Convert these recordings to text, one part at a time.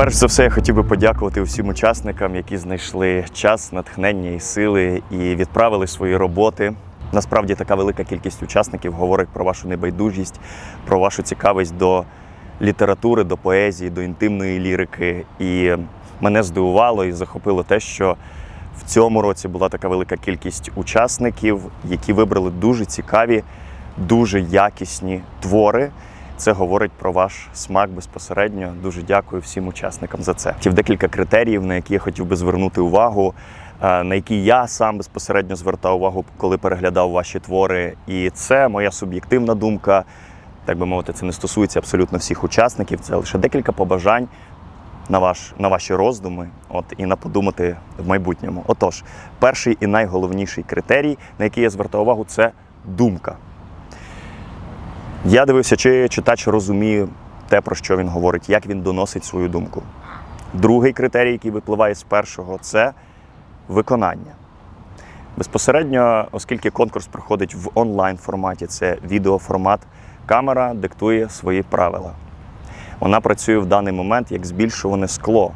Перш за все, я хотів би подякувати усім учасникам, які знайшли час, натхнення і сили і відправили свої роботи. Насправді така велика кількість учасників говорить про вашу небайдужість, про вашу цікавість до літератури, до поезії, до інтимної лірики. І мене здивувало і захопило те, що в цьому році була така велика кількість учасників, які вибрали дуже цікаві, дуже якісні твори. Це говорить про ваш смак безпосередньо. Дуже дякую всім учасникам за це. Хотів декілька критеріїв, на які я хотів би звернути увагу, е, на які я сам безпосередньо звертав увагу, коли переглядав ваші твори. І це моя суб'єктивна думка. Так би мовити, це не стосується абсолютно всіх учасників. Це лише декілька побажань на, ваш, на ваші роздуми, от і на подумати в майбутньому. Отож, перший і найголовніший критерій, на який я звертав увагу, це думка. Я дивився, чи читач розуміє те, про що він говорить, як він доносить свою думку. Другий критерій, який випливає з першого, це виконання. Безпосередньо, оскільки конкурс проходить в онлайн форматі, це відеоформат, камера диктує свої правила. Вона працює в даний момент як збільшуване скло.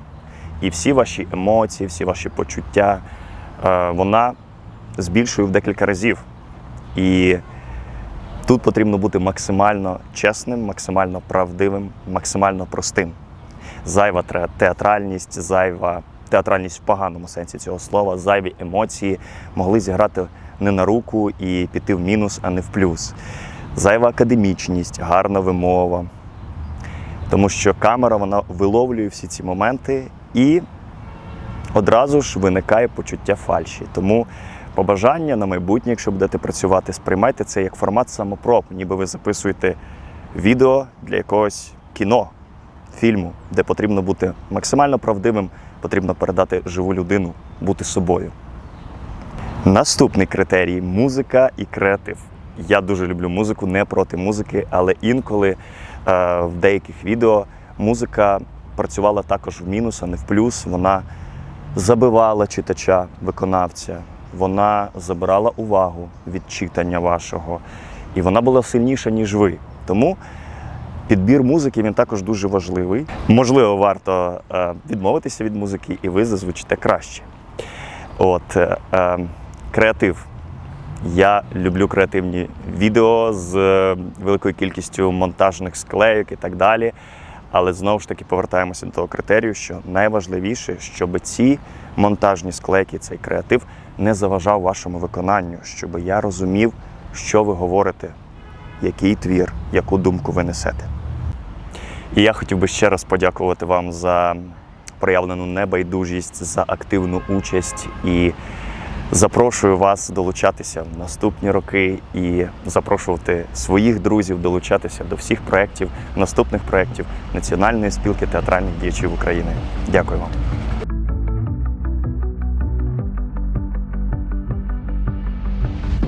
І всі ваші емоції, всі ваші почуття е, вона збільшує в декілька разів. І Тут потрібно бути максимально чесним, максимально правдивим, максимально простим. Зайва театральність, зайва театральність в поганому сенсі цього слова, зайві емоції могли зіграти не на руку і піти в мінус, а не в плюс. Зайва академічність, гарна вимова. Тому що камера вона виловлює всі ці моменти і одразу ж виникає почуття фальші. Тому побажання на майбутнє, якщо будете працювати, сприймайте це як формат самопроб, ніби ви записуєте відео для якогось кіно, фільму, де потрібно бути максимально правдивим, потрібно передати живу людину, бути собою. Наступний критерій музика і креатив. Я дуже люблю музику, не проти музики, але інколи е, в деяких відео музика працювала також в мінус, а не в плюс. Вона забивала читача, виконавця, вона забирала увагу від читання вашого, і вона була сильніша, ніж ви. Тому підбір музики він також дуже важливий. Можливо, варто е, відмовитися від музики, і ви зазвучите краще. От, е, е, креатив. Я люблю креативні відео з е, великою кількістю монтажних склейок і так далі. Але знову ж таки повертаємося до того критерію, що найважливіше, щоб ці монтажні склейки, цей креатив не заважав вашому виконанню, щоб я розумів, що ви говорите, який твір, яку думку ви несете. І я хотів би ще раз подякувати вам за проявлену небайдужість, за активну участь і запрошую вас долучатися в наступні роки і запрошувати своїх друзів долучатися до всіх проєктів, наступних проєктів Національної спілки театральних діячів України. Дякую вам.